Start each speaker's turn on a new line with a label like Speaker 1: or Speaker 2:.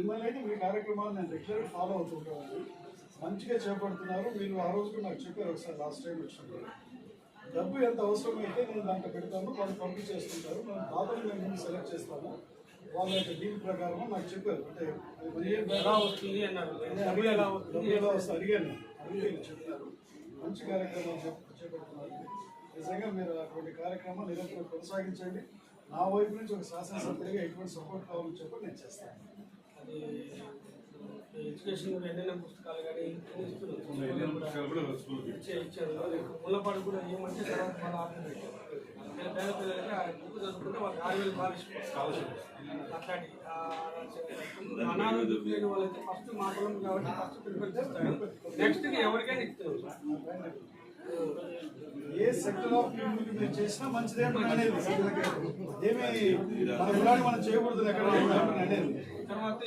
Speaker 1: మిమ్మల్ని అయితే మీ కార్యక్రమాలు నేను రెగ్యులర్ ఫాలో అవుతుంటాను మంచిగా చేపడుతున్నారు. మీరు ఆ రోజు నాకు చెప్పారు ఒకసారి లాస్ట్ టైం వచ్చినప్పుడు. డబ్బు ఎంత అవసరమైతే నేను దాంట్లో పెడతాను వాళ్ళు పంపించేస్తుంటారు. నేను దాతలు మేము ముందు సెలెక్ట్ చేస్తాము. వాళ్ళ యొక్క డీల్ ప్రకారం నాకు చెప్పారు. అంటే
Speaker 2: ఎలా వస్తుంది అన్నారు.
Speaker 1: నేను
Speaker 2: డబ్బులు ఎలా
Speaker 1: అడిగాను
Speaker 2: వస్తుంది?
Speaker 1: డబ్బులు ఎలా వస్తుంది? అడిగాను. అడిగి వీళ్ళు చెప్పినారు మంచి కార్యక్రమాలు చేప- చేపడుతున్నారు. నిజంగా మీరు అటువంటి కార్యక్రమం నిరంతరం కొనసాగించండి. నా వైపు నుంచి ఒక శాసనసభ్యుడిగా ఎటువంటి సపోర్ట్ కావాలని చెప్పి నేను చేస్తాను.
Speaker 2: ఎడ్యుకేషన్ ఎన్నెన్న పుస్తకాలు కానీ ఇచ్చే ఇచ్చారు. ముళ్ళపాడు కూడా ఏమంటే తర్వాత మళ్ళీ ఆర్డర్ పెట్టారు. నేను పేద పిల్లలకి ఆ బుక్ చదువుకుంటే వాళ్ళకి ఆరు వేలు స్కాలర్షిప్ అట్లాంటి ఆ, అనారోగ్యం లేని వాళ్ళకి ఫస్ట్ మాటలం కాబట్టి ఫస్ట్ ప్రిఫర్ చేస్తారు. నెక్స్ట్ ఎవరికైనా ఇస్తారు.
Speaker 1: ఏ సెక్టర్ ఆఫ్ మీరు చేసినా మంచిదే అని అనేది. ఏమి మన మనం చేయకూడదు ఎక్కడ అనేది
Speaker 2: తర్వాత